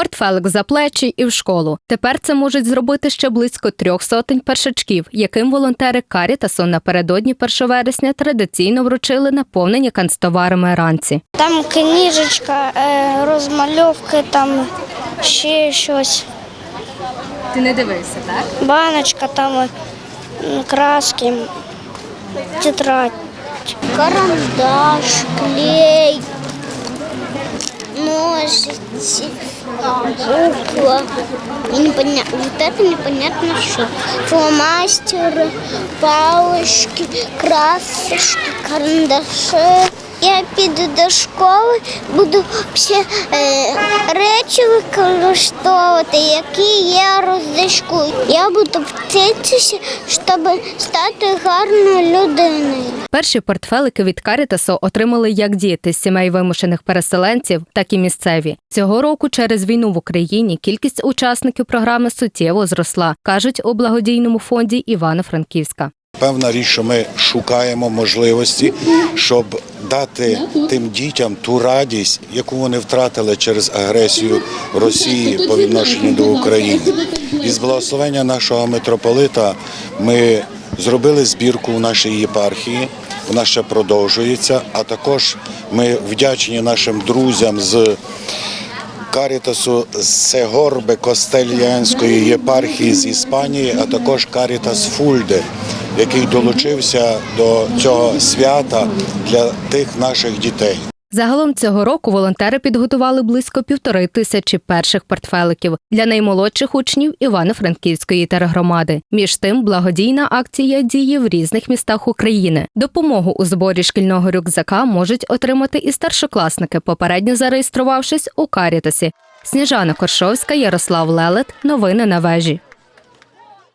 Портфелик за плечі і в школу. Тепер це можуть зробити ще близько трьох сотень першачків, яким волонтери Карітасу напередодні 1 вересня традиційно вручили наповнені канцтоварами ранці. Там книжечка, е, розмальовки, там ще щось. Ти не дивився, так? Баночка, там е, краски, тетрадь. Карандаш, клей, ножицы, буква. И непонятно, вот это непонятно что. Фломастеры, палочки, красочки, карандаши. Я піду до школи, буду всі е, речі використовувати, які я роздишку. Я буду вчитися, щоб стати гарною людиною. Перші портфелики від Карітасу отримали як діти з сімей вимушених переселенців, так і місцеві. Цього року через війну в Україні кількість учасників програми суттєво зросла, кажуть у благодійному фонді Івано-Франківська. Певна річ, що ми шукаємо можливості, щоб дати тим дітям ту радість, яку вони втратили через агресію Росії по відношенню до України. І з благословення нашого митрополита ми зробили збірку в нашій єпархії. Вона ще продовжується. А також ми вдячні нашим друзям з Карітасу Сегорбе Костельянської єпархії з Іспанії, а також Карітас Фульде, який долучився до цього свята для тих наших дітей. Загалом цього року волонтери підготували близько півтори тисячі перших портфеликів для наймолодших учнів Івано-Франківської тергромади. Між тим, благодійна акція діє в різних містах України. Допомогу у зборі шкільного рюкзака можуть отримати і старшокласники, попередньо зареєструвавшись у Карітасі. Сніжана Коршовська, Ярослав Лелет. Новини на вежі.